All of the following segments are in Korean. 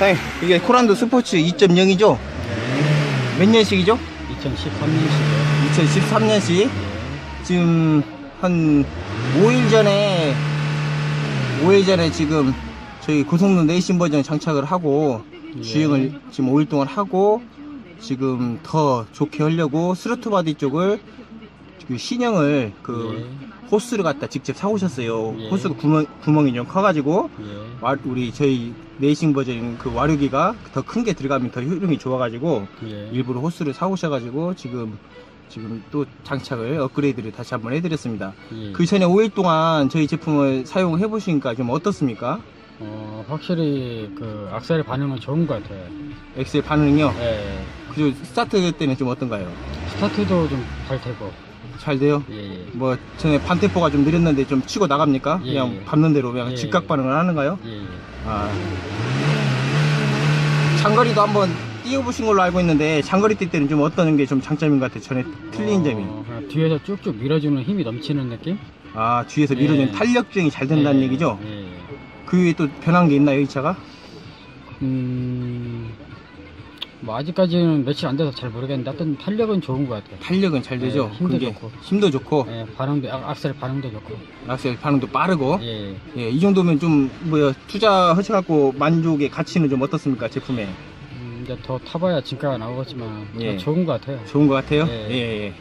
사장님, 이게 코란도 스포츠 2.0이죠? 몇 년식이죠? 2013년식이요. 2013년식. 지금 한 5일 전에, 5일 전에 지금 저희 고성능 레이싱 버전 장착을 하고 예. 주행을 지금 5일 동안 하고 지금 더 좋게 하려고 스로트 바디 쪽을 그 신형을 그 호스를 갖다 직접 사오셨어요. 예. 호스가 구멍, 구멍이 좀 커가지고 예. 와- 우리 저희 레이싱 버전 그 와류기가 더 큰 게 들어가면 더 효능이 좋아가지고 예. 일부러 호스를 사오셔가지고 지금 지금 또 장착을 업그레이드를 다시 한번 해드렸습니다. 예. 그 전에 5일 동안 저희 제품을 사용해 보시니까 좀 어떻습니까? 어, 확실히 그 악셀 반응은 좋은 것 같아요. 엑셀 반응이요. 예. 그 스타트 때는 좀 어떤가요? 스타트도 좀 잘 되고. 잘 돼요? 예. 예. 뭐 전에 반템포가 좀 느렸는데 좀 치고 나갑니까? 예, 그냥 예. 밟는 대로 그냥 예, 직각 예. 반응을 하는가요? 예. 예. 아. 장거리도 한번 뛰어보신 걸로 알고 있는데 장거리 뛸 때는 좀 어떤 게 좀 장점인 것 같아요. 전에 틀린 어, 점이. 그냥 뒤에서 쭉쭉 밀어주는 힘이 넘치는 느낌? 아 뒤에서 밀어주는 예. 탄력 주행이 잘 된다는 예. 얘기죠? 예. 그 위에 또 변한 게 있나요, 이 차가? 음, 뭐 아직까지는 며칠 안 돼서 잘 모르겠는데 하여튼 탄력은 좋은 것 같아요. 탄력은 잘 되죠? 예, 힘도 그게 좋고. 힘도 좋고 예, 반응도 악- 악셀 반응도 좋고. 악셀 반응도 빠르고 예. 예, 이 정도면 좀 뭐야 투자하셔 갖고 만족의 가치는 좀 어떻습니까 제품에 음, 이제 더 타봐야 진가가 나오겠지만 예. 더 좋은 것 같아요. 좋은 것 같아요. 예. 예, 예.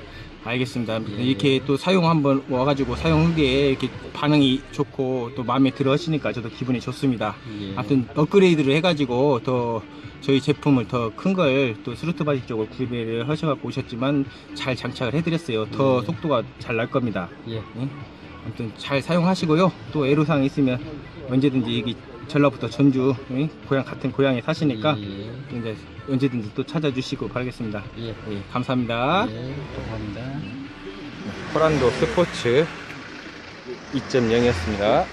알겠습니다. 예. 이렇게 또 사용 한번 와가지고 사용 후기에 이렇게 반응이 좋고 또 마음에 들어 하시니까 저도 기분이 좋습니다. 예. 아무튼 업그레이드를 해가지고 더 저희 제품을 더 큰 걸 또 스루트 바지 쪽을 구매를 하셔갖고 오셨지만 잘 장착을 해드렸어요. 더 예. 속도가 잘 날 겁니다. 예. 예? 아무튼 잘 사용하시고요. 또 애로사항 있으면 언제든지 여기 전라부터 전주 예? 고향 같은 고향에 사시니까 예. 이제 언제든지 또 찾아주시고 바라겠습니다. 예. 예, 감사합니다. 예. 감사합니다. 코란도 스포츠 2.0이었습니다.